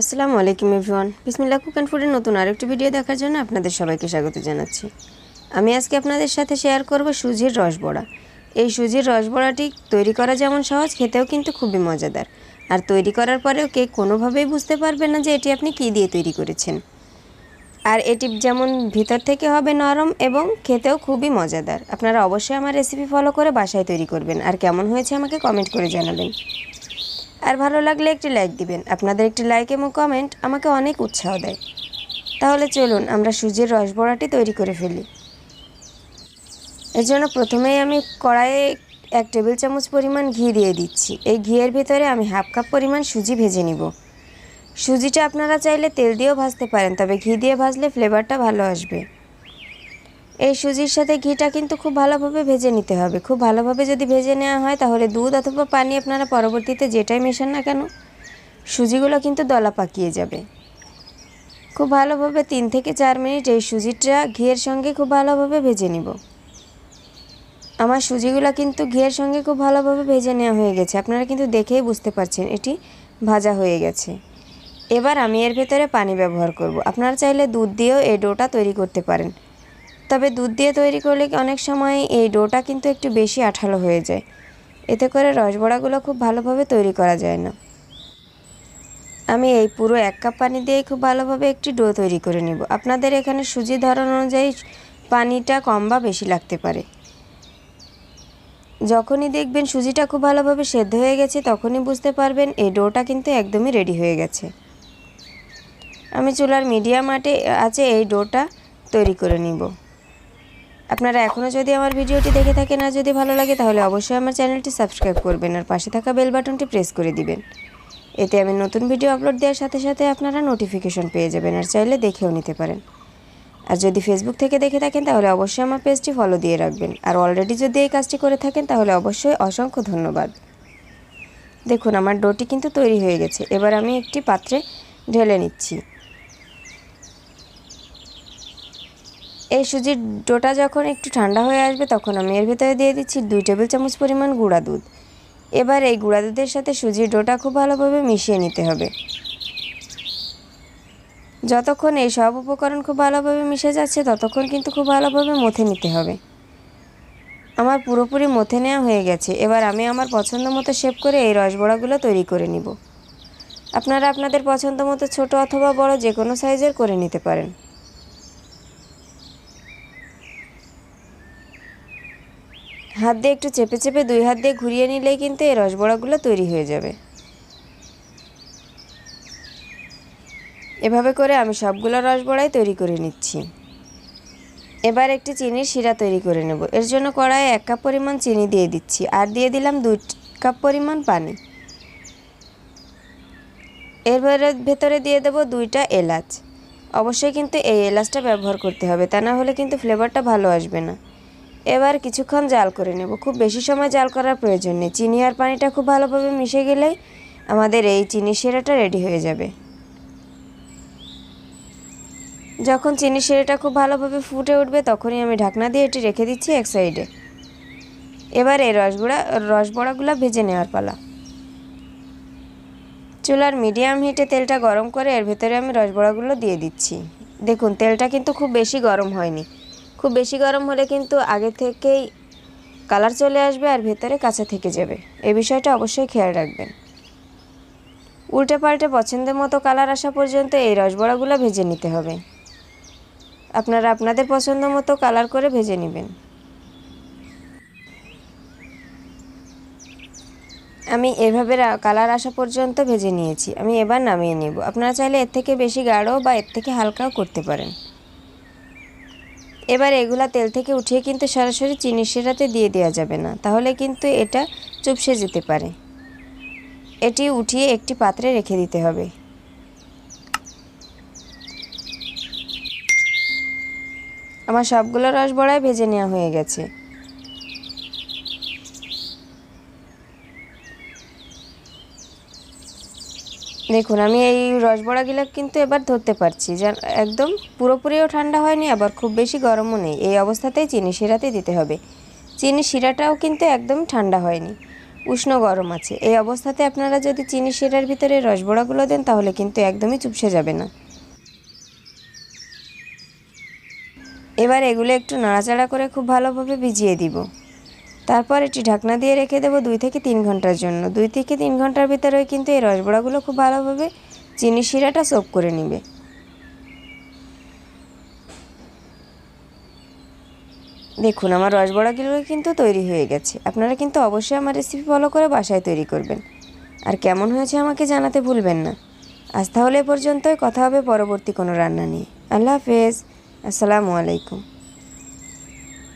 আসসালামু আলাইকুম, everyone. Bismillah cook and ফুডের নতুন আরেকটি ভিডিও দেখার জন্য আপনাদের সবাইকে স্বাগত জানাচ্ছি। আমি আজকে আপনাদের সাথে শেয়ার করব সুজির রসবড়া এই সুজির রসবড়াটি তৈরি করা যেমন সহজ, খেতেও কিন্তু খুবই মজাদার। আর তৈরি করার পরেও কে কোনোভাবেই বুঝতে পারবে না যে এটি আপনি কী দিয়ে তৈরি করেছেন। আর এটি যেমন ভিতর থেকে হবে নরম এবং খেতেও খুবই মজাদার। আপনারা অবশ্যই আমার রেসিপি ফলো করে বাসায় তৈরি করবেন। আর কেমন হয়েছে আমাকে কমেন্ট করে জানাবেন। আর ভালো লাগলে একটি লাইক দিবেন। আপনাদের একটি লাইক এবং কমেন্ট আমাকে অনেক উৎসাহ দেয়। তাহলে চলুন, আমরা সুজির রসবড়াটি তৈরি করে ফেলি। এর জন্য প্রথমেই আমি কড়াইয়ে এক টেবিল চামচ পরিমাণ ঘি দিয়ে দিচ্ছি। এই ঘিয়ের ভিতরে আমি হাফ কাপ পরিমাণ সুজি ভেজে নিব। সুজিটা আপনারা চাইলে তেল দিয়েও ভাজতে পারেন, তবে ঘি দিয়ে ভাজলে ফ্লেভারটা ভালো আসবে। এই সুজির সাথে ঘিটা কিন্তু খুব ভালোভাবে ভেজে নিতে হবে। খুব ভালোভাবে যদি ভেজে নেওয়া হয়, তাহলে দুধ অথবা পানি আপনারা পরবর্তীতে যেটাই মেশান না কেন, সুজিগুলো কিন্তু দলা পাকিয়ে যাবে। খুব ভালোভাবে তিন থেকে চার মিনিট এই সুজিটা ঘিয়ের সঙ্গে খুব ভালোভাবে ভেজে নিব। আমার সুজিগুলো কিন্তু ঘিয়ের সঙ্গে খুব ভালোভাবে ভেজে নেওয়া হয়ে গেছে। আপনারা কিন্তু দেখেই বুঝতে পারছেন এটি ভাজা হয়ে গেছে। এবার আমি এর ভেতরে পানি ব্যবহার করব। আপনারা চাইলে দুধ দিয়েও এই ডোটা তৈরি করতে পারেন। তবে দুধ দিয়ে তৈরি করলে অনেক সময় এই ডোটা কিন্তু একটু বেশি আঠালো হয়ে যায়। এতে করে রসবড়াগুলো খুব ভালোভাবে তৈরি করা যায় না। আমি এই পুরো এক কাপ পানি দিয়ে খুব ভালোভাবে একটি ডো তৈরি করে নেব। আপনাদের এখানে সুজি ধরন অনুযায়ী পানিটা কম বা বেশি লাগতে পারে। যখনই দেখবেন সুজিটা খুব ভালোভাবে সেদ্ধ হয়ে গেছে, তখনই বুঝতে পারবেন এই ডোটা কিন্তু একদমই রেডি হয়ে গেছে। আমি চুলার মিডিয়াম আটে আছে এই ডোটা তৈরি করে নিব। আপনারা এখনও যদি আমার ভিডিওটি দেখে থাকেন আর যদি ভালো লাগে, তাহলে অবশ্যই আমার চ্যানেলটি সাবস্ক্রাইব করবেন আর পাশে থাকা বেল বাটনটি প্রেস করে দিবেন। এতে আমি নতুন ভিডিও আপলোড দেওয়ার সাথে সাথে আপনারা নোটিফিকেশন পেয়ে যাবেন আর চাইলে দেখেও নিতে পারেন। আর যদি ফেসবুক থেকে দেখে থাকেন, তাহলে অবশ্যই আমার পেজটি ফলো দিয়ে রাখবেন। আর অলরেডি যদি এই কাজটি করে থাকেন, তাহলে অবশ্যই অসংখ্য ধন্যবাদ। দেখুন, আমার ডোটি কিন্তু তৈরি হয়ে গেছে। এবার আমি একটি পাত্রে ঢেলে নিচ্ছি। এই সুজির ডোটা যখন একটু ঠান্ডা হয়ে আসবে, তখন আমি এর ভেতরে দিয়ে দিচ্ছি দুই টেবিল চামচ পরিমাণ গুঁড়া দুধ। এবার এই গুঁড়া দুধের সাথে সুজির ডোটা খুব ভালোভাবে মিশিয়ে নিতে হবে। যতক্ষণ এই সব উপকরণ খুব ভালোভাবে মিশে যাচ্ছে, ততক্ষণ কিন্তু খুব ভালোভাবে মথে নিতে হবে। আমার পুরোপুরি মথে নেওয়া হয়ে গেছে। এবার আমি আমার পছন্দ মতো শেপ করে এই রসবড়াগুলো তৈরি করে নিব। আপনারা আপনাদের পছন্দ মতো ছোটো অথবা বড় যে কোনো সাইজের করে নিতে পারেন। হাত দিয়ে একটু চেপে চেপে দুই হাত দিয়ে ঘুরিয়ে নিলেই কিন্তু এই রসবড়াগুলো তৈরি হয়ে যাবে। এভাবে করে আমি সবগুলো রসবড়াই তৈরি করে নিচ্ছি। এবার একটি চিনির শিরা তৈরি করে নেব। এর জন্য কড়াইয়ে এক কাপ পরিমাণ চিনি দিয়ে দিচ্ছি। আর দিয়ে দিলাম দুই কাপ পরিমাণ পানি। এর ভেতরে দিয়ে দেবো দুইটা এলাচ। অবশ্যই কিন্তু এই এলাচটা ব্যবহার করতে হবে। তা না হলে কিন্তু ফ্লেভারটা ভালো আসবে না। এবার কিছুক্ষণ জাল করে নেব। খুব বেশি সময় জাল করার প্রয়োজন নেই। চিনি আর পানিটা খুব ভালোভাবে মিশে গেলেই আমাদের এই চিনি শিরাটা রেডি হয়ে যাবে। যখন চিনি শিরাটা খুব ভালোভাবে ফুটে উঠবে, তখনই আমি ঢাকনা দিয়ে এটি রেখে দিচ্ছি এক সাইডে। এবার এই রসগুড়া রসবড়াগুলো ভেজে নেওয়ার পালা। চুলার মিডিয়াম হিটে তেলটা গরম করে এর ভেতরে আমি রসবড়াগুলো দিয়ে দিচ্ছি। দেখুন, তেলটা কিন্তু খুব বেশি গরম হয়নি। খুব বেশি গরম হলে কিন্তু আগে থেকেই কালার চলে আসবে আর ভেতরে কাঁচা থেকে যাবে। এ বিষয়টা অবশ্যই খেয়াল রাখবেন। উল্টে পাল্টে পছন্দের মতো কালার আসা পর্যন্ত এই রসবড়াগুলো ভেজে নিতে হবে। আপনারা আপনাদের পছন্দ মতো কালার করে ভেজে নেবেন। আমি এভাবে কালার আসা পর্যন্ত ভেজে নিয়েছি। আমি এবার নামিয়ে নেব। আপনারা চাইলে এর থেকে বেশি গাঢ় বা এর থেকে হালকাও করতে পারেন। এবার এগুলা তেল থেকে উঠিয়ে কিন্তু সরাসরি চিনি সেরাতে দিয়ে দেওয়া যাবে না। তাহলে কিন্তু এটা চুপসে যেতে পারে। এটি উঠিয়ে একটি পাত্রে রেখে দিতে হবে। আমার সবগুলো রস বড়ায় ভেজে নেওয়া হয়ে গেছে। দেখুন, আমি এই রসবড়াগুলো কিন্তু এবার ধরতে পারছি। যেন একদম পুরোপুরিও ঠান্ডা হয়নি, আবার খুব বেশি গরমও নেই। এই অবস্থাতেই চিনি শিরাতে দিতে হবে। চিনি শিরাটাও কিন্তু একদম ঠান্ডা হয়নি। উষ্ণ গরম আছে। এই অবস্থাতে আপনারা যদি চিনি শিরার ভিতরে রসবড়াগুলো দেন, তাহলে কিন্তু একদমই চুপসে যাবে না। এবার এগুলো একটু নাড়াচাড়া করে খুব ভালোভাবে ভিজিয়ে দিব। তারপর এটি ঢাকনা দিয়ে রেখে দেবো দুই থেকে তিন ঘণ্টার জন্য। দুই থেকে তিন ঘণ্টার ভিতরে কিন্তু এই রসবড়াগুলো খুব ভালোভাবে চিনি শিরাটা সোপ করে নেবে। দেখুন, আমার রসবড়াগুলো কিন্তু তৈরি হয়ে গেছে। আপনারা কিন্তু অবশ্যই আমার রেসিপি ফলো করে বাসায় তৈরি করবেন। আর কেমন হয়েছে আমাকে জানাতে ভুলবেন না। আজ তাহলে এ পর্যন্তই, কথা হবে পরবর্তী কোনো রান্না নিয়ে। আল্লাহ হাফেজ। আসসালামু আলাইকুম।